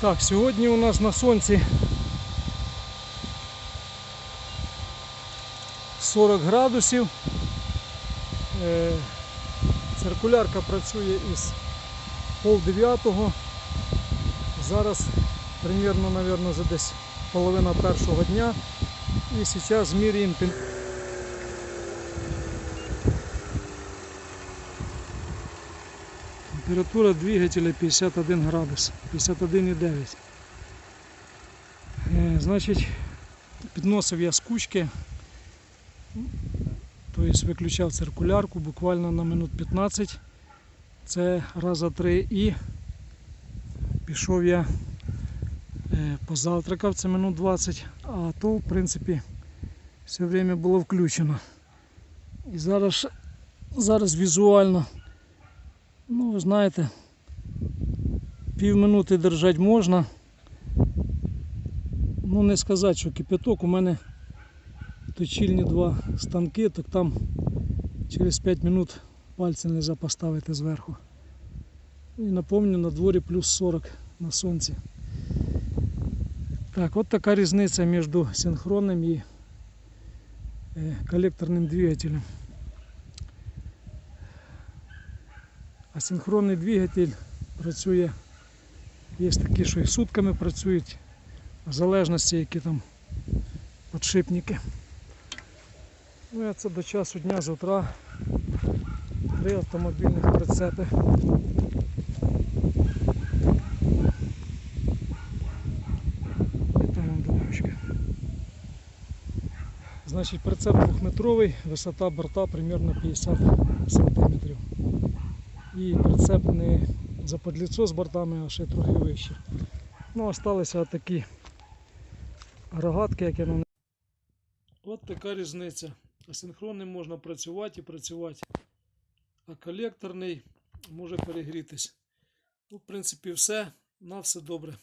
Так, сьогодні у нас на сонці 40 градусів. Е, Циркулярка працює із пол. Зараз примерно, наверное, вже десь половина першого дня. І зараз зміряємо тем- Температура двигателя 51 градус, 51,9. Е, Значить, підносив я з кучки, тобто виключав циркулярку буквально на минут 15. Це раза три і пішов я е, позавтракав, це минут 20, а то в принципі все время було включено. І зараз, зараз візуально Ну, ви знаєте, півминути держати можна. Ну, не сказати, що кипяток у мене точильні два станки, так там через 5 минут пальці не можна поставити зверху. І напомню, на дворі плюс 40 на сонці. Так, от така різниця між синхронним і е, колекторним двигателем. Асинхронний двигатель працює, є такі, що і сутками працюють, в залежності, які там подшипники. Ну, це до часу дня з утра три автомобільних прицепи. І там дорожка. Значить, прицеп двохметровий, висота борта примерно 50 сантиметрів і прицеп не заподліцо з бортами, а ще трохи вище. Ну, осталися такі рогатки, як я на них. От така різниця. Асинхронним можна працювати і працювати, а колекторний може перегрітись. Ну, в принципі, все. На все добре.